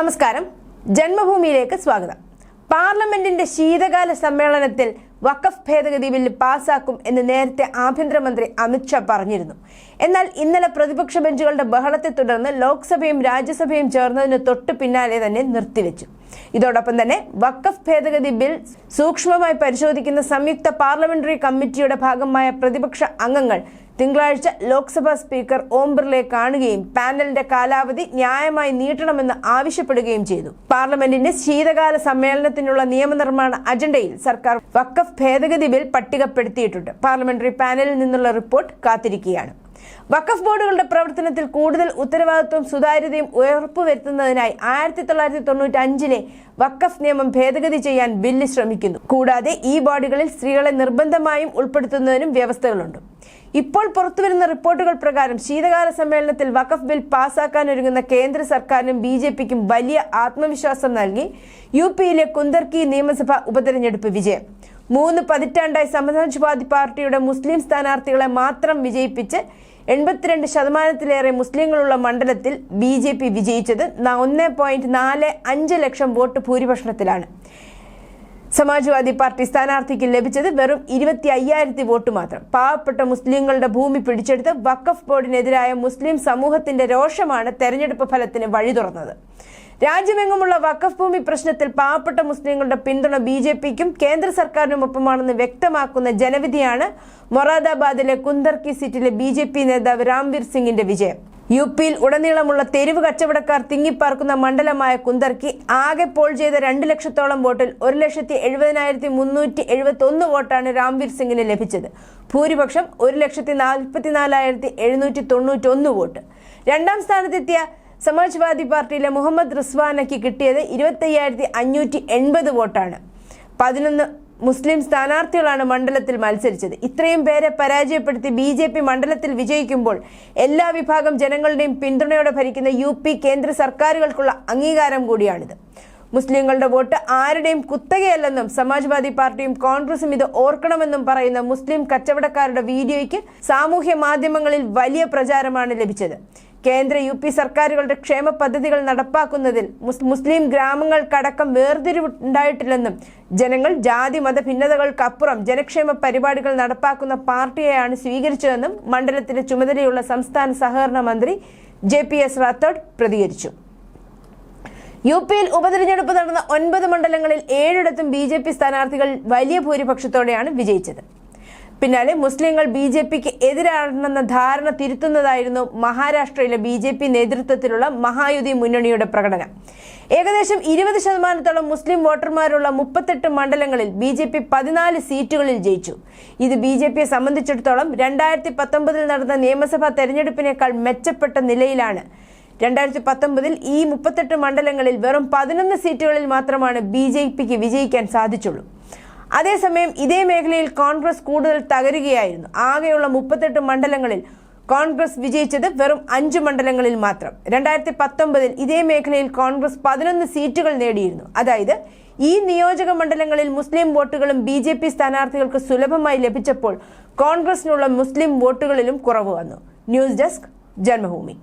നമസ്കാരം. ജന്മഭൂമിയിലേക്ക് സ്വാഗതം. പാർലമെന്റിന്റെ ശീതകാല സമ്മേളനത്തിൽ വഖഫ് ഭേദഗതി ബില്ല് പാസാക്കും എന്ന് നേരത്തെ ആഭ്യന്തരമന്ത്രി അമിത്ഷാ പറഞ്ഞിരുന്നു. എന്നാൽ ഇന്നലെ പ്രതിപക്ഷ ബെഞ്ചുകളുടെ ബഹളത്തെ തുടർന്ന് ലോക്സഭയും രാജ്യസഭയും ചേർന്നതിന് തൊട്ടു പിന്നാലെ തന്നെ നിർത്തിവെച്ചു. ഇതോടൊപ്പം തന്നെ വഖഫ് ഭേദഗതി ബിൽ സൂക്ഷ്മമായി പരിശോധിക്കുന്ന സംയുക്ത പാർലമെന്ററി കമ്മിറ്റിയുടെ ഭാഗമായ പ്രതിപക്ഷ അംഗങ്ങൾ തിങ്കളാഴ്ച ലോക്സഭാ സ്പീക്കർ ഓം ബിർളയെ കാണുകയും പാനലിന്റെ കാലാവധി ന്യായമായി നീട്ടണമെന്ന് ആവശ്യപ്പെടുകയും ചെയ്തു. പാർലമെന്റിന്റെ ശീതകാല സമ്മേളനത്തിനുള്ള നിയമനിർമ്മാണ അജണ്ടയിൽ സർക്കാർ വക്കഫ് ഭേദഗതി ബിൽ പട്ടികപ്പെടുത്തിയിട്ടുണ്ട്. പാർലമെന്ററി പാനലിൽ നിന്നുള്ള റിപ്പോർട്ട് കാത്തിരിക്കുകയാണ്. വഖഫ് ബോർഡുകളുടെ പ്രവർത്തനത്തിൽ കൂടുതൽ ഉത്തരവാദിത്വം സുതാര്യതയും ഉറപ്പുവരുത്തുന്നതിനായി ആയിരത്തി തൊള്ളായിരത്തി തൊണ്ണൂറ്റി അഞ്ചിലെ വഖഫ് നിയമം ഭേദഗതി ചെയ്യാൻ ബില്ല് ശ്രമിക്കുന്നു. കൂടാതെ ഈ ബോർഡുകളിൽ സ്ത്രീകളെ നിർബന്ധമായും ഉൾപ്പെടുത്തുന്നതിനും വ്യവസ്ഥകളുണ്ട്. ഇപ്പോൾ പുറത്തുവരുന്ന റിപ്പോർട്ടുകൾ പ്രകാരം ശീതകാല സമ്മേളനത്തിൽ വഖഫ് ബിൽ പാസാക്കാനൊരുങ്ങുന്ന കേന്ദ്ര സർക്കാരിനും ബി ജെ പിക്കും വലിയ ആത്മവിശ്വാസം നൽകി യു പിയിലെ കുന്ദർക്കി നിയമസഭാ ഉപതെരഞ്ഞെടുപ്പ് വിജയം. മൂന്ന് പതിറ്റാണ്ടായി സമാജ്വാദി പാർട്ടിയുടെ മുസ്ലിം സ്ഥാനാർത്ഥികളെ മാത്രം വിജയിപ്പിച്ച് എൺപത്തിരണ്ട് ശതമാനത്തിലേറെ മുസ്ലിങ്ങളുള്ള മണ്ഡലത്തിൽ ബി ജെ പി വിജയിച്ചത് ഒന്ന് പോയിന്റ് നാല് അഞ്ച് ലക്ഷം വോട്ട് ഭൂരിപക്ഷത്തിലാണ്. സമാജ്വാദി പാർട്ടി സ്ഥാനാർത്ഥിക്ക് ലഭിച്ചത് വെറും ഇരുപത്തി അയ്യായിരത്തി വോട്ട് മാത്രം. പാവപ്പെട്ട മുസ്ലിങ്ങളുടെ ഭൂമി പിടിച്ചെടുത്ത് വഖഫ് ബോർഡിനെതിരായ മുസ്ലിം സമൂഹത്തിന്റെ രോഷമാണ് തെരഞ്ഞെടുപ്പ് ഫലത്തിന് വഴി തുറന്നത് രാജ്യമെങ്ങുമുള്ള വഖഫ് ഭൂമി പ്രശ്നത്തിൽ പാവപ്പെട്ട മുസ്ലിങ്ങളുടെ പിന്തുണ ബി ജെ പിക്കും കേന്ദ്ര സർക്കാരിനുമൊപ്പമാണെന്ന് വ്യക്തമാക്കുന്ന ജനവിധിയാണ് മൊറാദാബാദിലെ കുന്ദർക്കി സീറ്റിലെ ബി ജെ പി നേതാവ് രാംവീർ സിംഗിന്റെ വിജയം. യു പിയിൽ ഉടനീളമുള്ള തെരുവ് കച്ചവടക്കാർ തിങ്ങിപ്പാർക്കുന്ന മണ്ഡലമായ കുന്ദർക്കി ആകെ പോൾ ചെയ്ത രണ്ട് ലക്ഷത്തോളം വോട്ടിൽ ഒരു ലക്ഷത്തി എഴുപതിനായിരത്തി മുന്നൂറ്റി എഴുപത്തി ഒന്ന് വോട്ടാണ് രാംവീർ സിംഗിന് ലഭിച്ചത്. ഭൂരിപക്ഷം ഒരു ലക്ഷത്തി നാൽപ്പത്തിനാലായിരത്തി എഴുന്നൂറ്റി തൊണ്ണൂറ്റി ഒന്ന് വോട്ട്. രണ്ടാം സ്ഥാനത്തെത്തിയ സമാജ്വാദി പാർട്ടിയിലെ മുഹമ്മദ് റിസ്വാനയ്ക്ക് കിട്ടിയത് ഇരുപത്തയ്യായിരത്തി അഞ്ഞൂറ്റി എൺപത് വോട്ടാണ്. പതിനൊന്ന് മുസ്ലിം സ്ഥാനാർത്ഥികളാണ് മണ്ഡലത്തിൽ മത്സരിച്ചത്. ഇത്രയും പേരെ പരാജയപ്പെടുത്തി ബി ജെ പി മണ്ഡലത്തിൽ വിജയിക്കുമ്പോൾ എല്ലാ വിഭാഗം ജനങ്ങളുടെയും പിന്തുണയോടെ ഭരിക്കുന്ന യു പി കേന്ദ്ര സർക്കാരുകൾക്കുള്ള അംഗീകാരം കൂടിയാണിത്. മുസ്ലിങ്ങളുടെ വോട്ട് ആരുടെയും കുത്തകയല്ലെന്നും സമാജ്വാദി പാർട്ടിയും കോൺഗ്രസും ഇത് ഓർക്കണമെന്നും പറയുന്ന മുസ്ലിം കച്ചവടക്കാരുടെ വീഡിയോയ്ക്ക് സാമൂഹ്യ മാധ്യമങ്ങളിൽ വലിയ പ്രചാരമാണ് ലഭിച്ചത്. കേന്ദ്ര യു പി സർക്കാരുകളുടെ ക്ഷേമ പദ്ധതികൾ നടപ്പാക്കുന്നതിൽ മുസ്ലിം ഗ്രാമങ്ങൾക്കടക്കം വേർതിരിവുണ്ടായിട്ടില്ലെന്നും ജനങ്ങൾ ജാതി മത ഭിന്നതകൾക്കപ്പുറം ജനക്ഷേമ പരിപാടികൾ നടപ്പാക്കുന്ന പാർട്ടിയെയാണ് സ്വീകരിച്ചതെന്നും മണ്ഡലത്തിന്റെ ചുമതലയുള്ള സംസ്ഥാന സഹകരണ മന്ത്രി ജെ പി എസ് റാത്തോഡ് പ്രതികരിച്ചു. യു പിയിൽ ഉപതെരഞ്ഞെടുപ്പ് നടന്ന ഒൻപത് മണ്ഡലങ്ങളിൽ ഏഴിടത്തും ബി ജെ പി സ്ഥാനാർത്ഥികൾ വലിയ ഭൂരിപക്ഷത്തോടെയാണ് വിജയിച്ചത്. പിന്നാലെ മുസ്ലിങ്ങൾ ബി ജെ പിക്ക് എതിരാണെന്ന ധാരണ തിരുത്തുന്നതായിരുന്നു മഹാരാഷ്ട്രയിലെ ബി ജെ പി നേതൃത്വത്തിലുള്ള മഹായുതി മുന്നണിയുടെ പ്രകടനം. ഏകദേശം ഇരുപത് ശതമാനത്തോളം മുസ്ലിം വോട്ടർമാരുള്ള മുപ്പത്തെട്ട് മണ്ഡലങ്ങളിൽ ബി ജെ പി പതിനാല് സീറ്റുകളിൽ ജയിച്ചു. ഇത് ബി ജെ പിയെ സംബന്ധിച്ചിടത്തോളം രണ്ടായിരത്തി പത്തൊമ്പതിൽ നടന്ന നിയമസഭാ തെരഞ്ഞെടുപ്പിനേക്കാൾ മെച്ചപ്പെട്ട നിലയിലാണ്. രണ്ടായിരത്തി പത്തൊമ്പതിൽ ഈ മുപ്പത്തെട്ട് മണ്ഡലങ്ങളിൽ വെറും പതിനൊന്ന് സീറ്റുകളിൽ മാത്രമാണ് ബി ജെ പിക്ക് വിജയിക്കാൻ സാധിച്ചുള്ളൂ. അതേസമയം ഇതേ മേഖലയിൽ കോൺഗ്രസ് കൂടുതൽ തകരുകയായിരുന്നു. ആകെയുള്ള മുപ്പത്തെട്ട് മണ്ഡലങ്ങളിൽ കോൺഗ്രസ് വിജയിച്ചത് വെറും അഞ്ച് മണ്ഡലങ്ങളിൽ മാത്രം. രണ്ടായിരത്തി പത്തൊമ്പതിൽ ഇതേ മേഖലയിൽ കോൺഗ്രസ് പതിനൊന്ന് സീറ്റുകൾ നേടിയിരുന്നു. അതായത് ഈ നിയോജക മണ്ഡലങ്ങളിൽ മുസ്ലിം വോട്ടുകളും ബി ജെ പി സ്ഥാനാർത്ഥികൾക്ക് സുലഭമായി ലഭിച്ചപ്പോൾ കോൺഗ്രസിനുള്ള മുസ്ലിം വോട്ടുകളിലും കുറവ് വന്നു. News desk Janmabhumi.